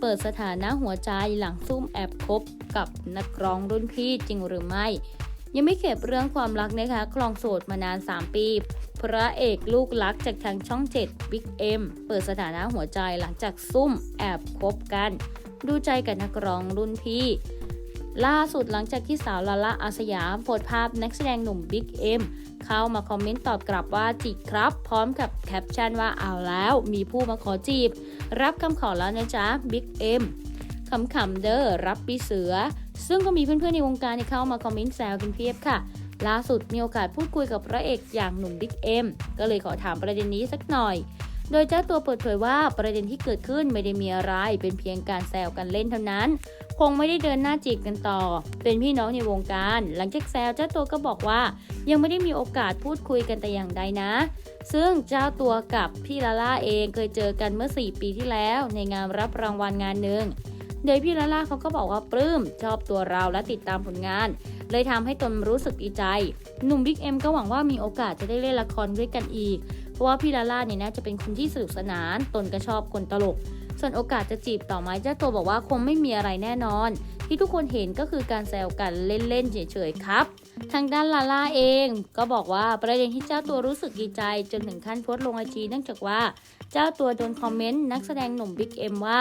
เปิดสถานะหัวใจหลังซุ่มแอบคบกับนักร้องรุ่นพี่จริงหรือไม่ ยังไม่เก็บเรื่องความรักนะคะ คลองโสดมานาน 3 ปี พระเอกลูกรักจากทางช่อง 7 Big M เปิดสถานะหัวใจหลังจากซุ่มแอบคบกัน ดูใจกับนักร้องรุ่นพี่ ล่าสุดหลังจากที่สาวลาล่าอาสยามโพสภาพนักแสดงหนุ่ม Big M เอ็มเข้ามาคอมเมนต์ตอบกลับว่าจีบครับ พร้อมกับแคปชั่นว่าเอาแล้วมีผู้มาขอจีบ รับคำขอแล้วนะจ๊ะ Big M ขำๆเด้อรับปีเสือ ซึ่งก็มีเพื่อนๆในวงการที่เข้ามาคอมเมนต์แซวกันเพียบค่ะ ล่าสุดมีโอกาสพูดคุยกับพระเอกอย่างหนุ่มบิ๊กเอ็มก็เลยขอถามประเด็นนี้สักหน่อย โดยเจ้าตัวเปิดเผยว่าประเด็นที่เกิดขึ้นไม่ได้มีอะไร เป็นเพียงการแซวกันเล่นเท่านั้น คงไม่ได้เดินหน้าจีบกันต่อ เป็นพี่น้องในวงการ หลังจากแซวเจ้าตัวก็บอกว่า ยังไม่ได้มีโอกาสพูดคุยกันแต่อย่างใดนะ ซึ่งเจ้าตัวกับพี่ลาล่าเองเคยเจอกันเมื่อ 4 ปีที่แล้ว ในงานรับรางวัลงานหนึ่งโดยพี่ลาล่าเขาก็บอกว่าปลื้มชอบตัวเราและติดตามผลงาน เลยทำให้ตนรู้สึกดีใจ หนุ่มบิ๊กเอ็มก็หวังว่ามีโอกาสจะได้เล่นละครด้วยกันอีก เพราะว่าพี่ลาล่าเนี่ยน่าจะเป็นคนที่สนุกสนาน ตนก็ชอบคนตลก ส่วนโอกาสจะจีบต่อไหมเจ้าตัวบอกว่าคงไม่มีอะไรแน่นอน ที่ทุกคนเห็นก็คือการแซวกันเล่นๆเฉยๆครับ ทางด้านลาล่าเอง ก็บอกว่าประเด็นที่เจ้าตัวรู้สึกดีใจ จนถึงขั้นโพสต์ลงไอจีเนื่องจากว่า เจ้าตัวโดนคอมเมนต์นักแสดงหนุ่มบิ๊กเอ็มว่า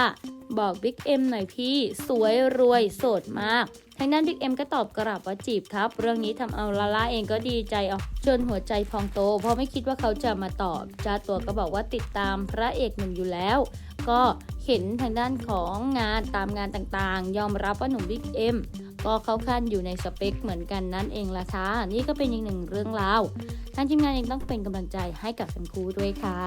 บอกบิ๊กเอ็มหน่อยพี่ สวยรวยโสดมาก ทางด้านบิ๊กเอ็มก็ตอบกลับว่าจีบครับ เรื่องนี้ทำเอาลาล่าเองก็ดีใจออกจนหัวใจพองโต เพราะไม่คิดว่าเขาจะมาตอบเจ้าตัวก็บอกว่าติดตามพระเอกหนุ่มอยู่แล้ว ก็เห็นทางด้านของงานตามงานต่างๆ ยอมรับว่าหนุ่มบิ๊กเอ็มก็เข้าขั้นอยู่ในสเปคเหมือนกันนั่นเองล่ะค่ะ นี่ก็เป็นอีกหนึ่งเรื่องราวทางทีมงานเองต้องเป็นกำลังใจให้กับทั้งคู่ด้วยค่ะ